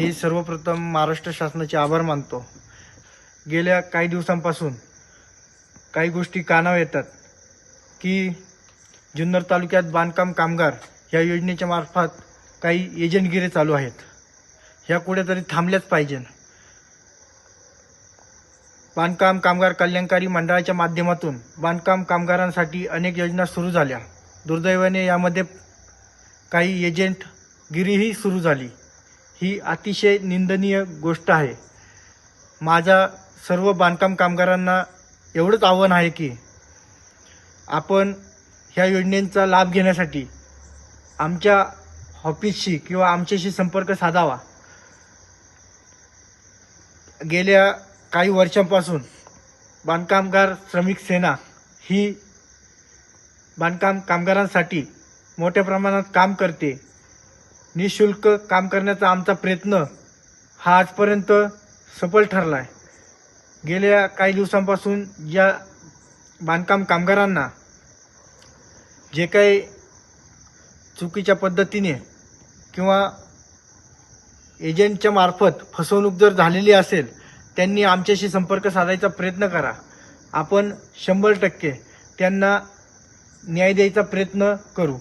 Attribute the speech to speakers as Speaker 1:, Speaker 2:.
Speaker 1: मी सर्वप्रथम महाराष्ट्र शासनाचे आभार मानतो. गेल्या काही दिवसांपासून काही गोष्टी कानावर येतात की जुन्नर तालुक्यात बांधकाम कामगार या योजनेच्या मार्फत काही एजंटगिरी चालू आहेत. ह्या कुठेतरी थांबल्याच पाहिजे. बांधकाम कामगार कल्याणकारी मंडळाच्या माध्यमातून बांधकाम कामगारांसाठी अनेक योजना सुरू झाल्या. दुर्दैवाने यामध्ये काही एजंटगिरीही सुरू झाली. ही अतिशय निंदनीय गोष्ट आहे. माझा सर्व बांधकाम कामगारांना एवढंच आव्हान आहे की आपण ह्या योजनेचा लाभ घेण्यासाठी आमच्या ऑफिसशी किंवा आमच्याशी संपर्क साधावा. गेल्या काही वर्षांपासून बांधकामगार श्रमिक सेना ही बांधकाम कामगारांसाठी मोठ्या प्रमाणात काम करते. निशुल्क काम करण्याचा आमचा प्रयत्न हा आजपर्यंत सफल ठरला आहे गेल्या काही दिवसांपासून या बांधकाम कामगारांना जे काही चुकीच्या पद्धतीने किंवा एजंटच्या मार्फत फसवणूक जर झालेली असेल त्यांनी आमच्याशी संपर्क साधायचा प्रयत्न करा. आपण शंभर टक्के त्यांना न्याय द्यायचा प्रयत्न करू.